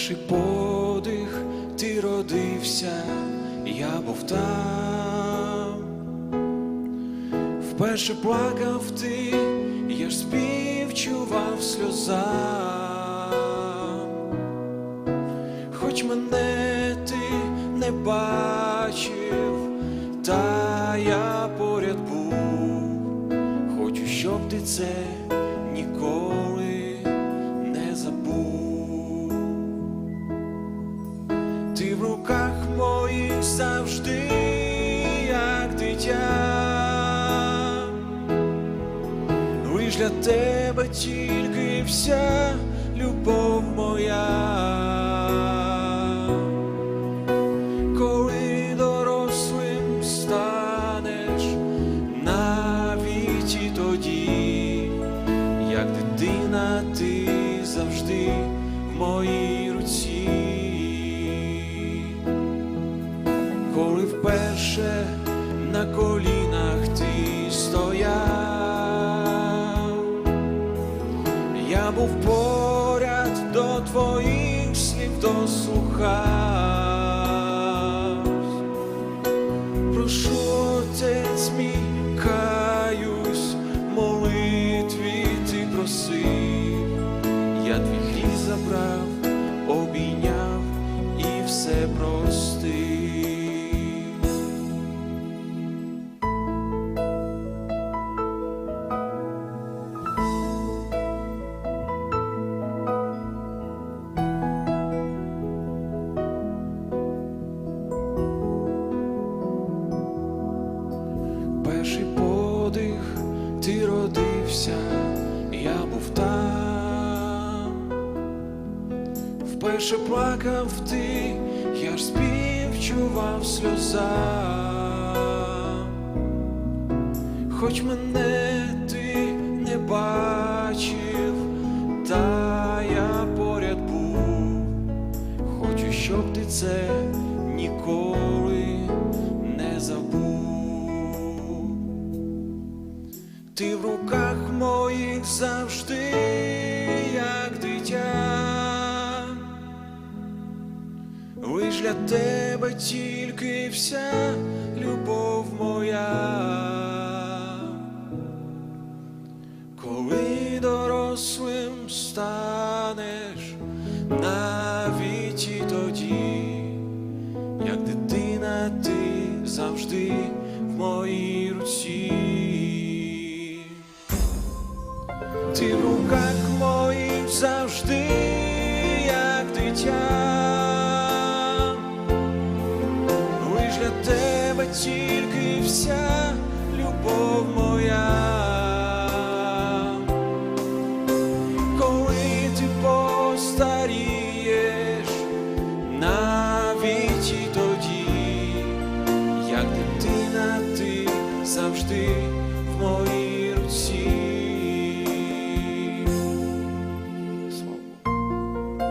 перший подих ти родився, я був там, вперше плакав ти, я ж співчував сльозам, хоч мене ти не бачив, та я поряд був, хочу, щоб ти це завжди, як дитя. Лиш для тебе тільки вся любов моя. Коли дорослим станеш, навіть і тоді, як дитина, ти завжди в моїй руці. Коли вперше на колінах ти стояв, я був поряд до твоїх слів дослухав. Родився, я був там, вперше плакав ти, я ж співчував сльозам, хоч мене ти не бачив, та я поряд був. Хочу, щоб ти це ніколи Ти в руках моїх завжди, як дитя. Лиш для тебе тільки вся любов моя. Коли дорослим станеш, навіть і тоді, як дитина, ти завжди в моїй руці. Ти в руках моїх завжди, як дитя. Лиш для тебе тільки вся любов моя. Коли ти постарієш, навіть і тоді, як дитина, ти завжди